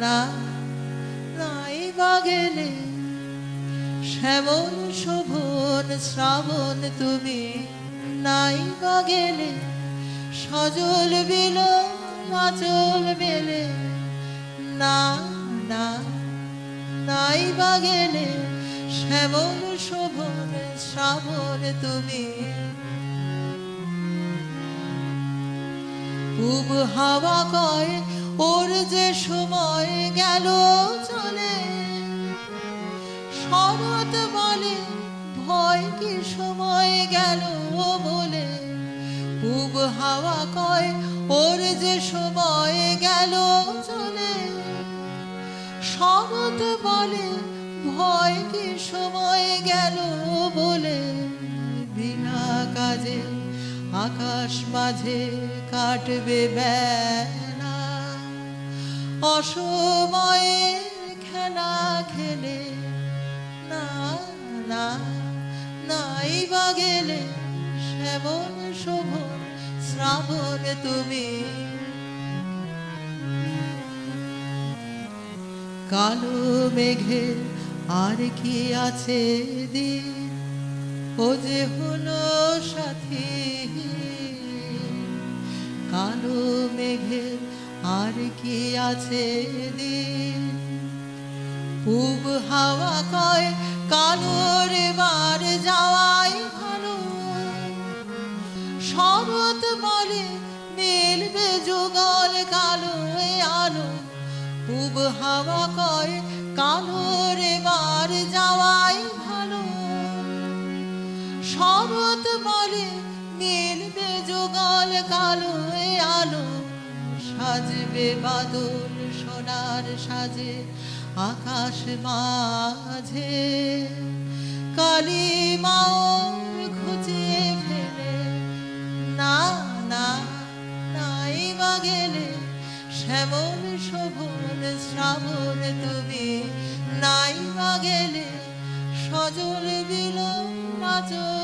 না, নাই বা গেলে শ্যামল শোভন শ্রাবণ তুমি। নাই গেলে সজল বিল মাচল মেলে। না না, নাই বা গেলে শ্যামল শোভন শ্রাবণ তুমি। পূব হাওয়া কয়, ওর যে সময় গেল চলে। শরৎ বলে, ভয় কি সময় গেল বলে। পূব হাওয়া কয়, ওর যে সময় গেল চলে। শরৎ বলে, ভয় কি সময় গেল বলে। বিনা কাজে আকাশ মাঝে কাটবে বেলা। অসময়ে খেলা খেলে না না, নাই বা গেলে শ্যামন শোভন শ্রাবণ তুমি। কালো মেঘে আর কি আছে দিন? ও যে হলো সাথী। কালো মেঘে আর কি আছে দিন? পূব হাওয়া কয় কালোর বার যাওয়াই ভালো। শরৎ বলে মেলবে যুগল কালো আলো। পূব হাওয়া কয় কালোর বার যাওয়াই ভালো শরৎ বলে মিলবে যুগল কালো আলো। সাজবে বাদল সোনার সাজে আকাশ মাঝে। কালী মাওর খুঁজে ফেলে, না না, নাই বা গেলে শ্যামল শোভন শ্রাবণ তুমি। নাই বা গেলে সজল বিল নাচল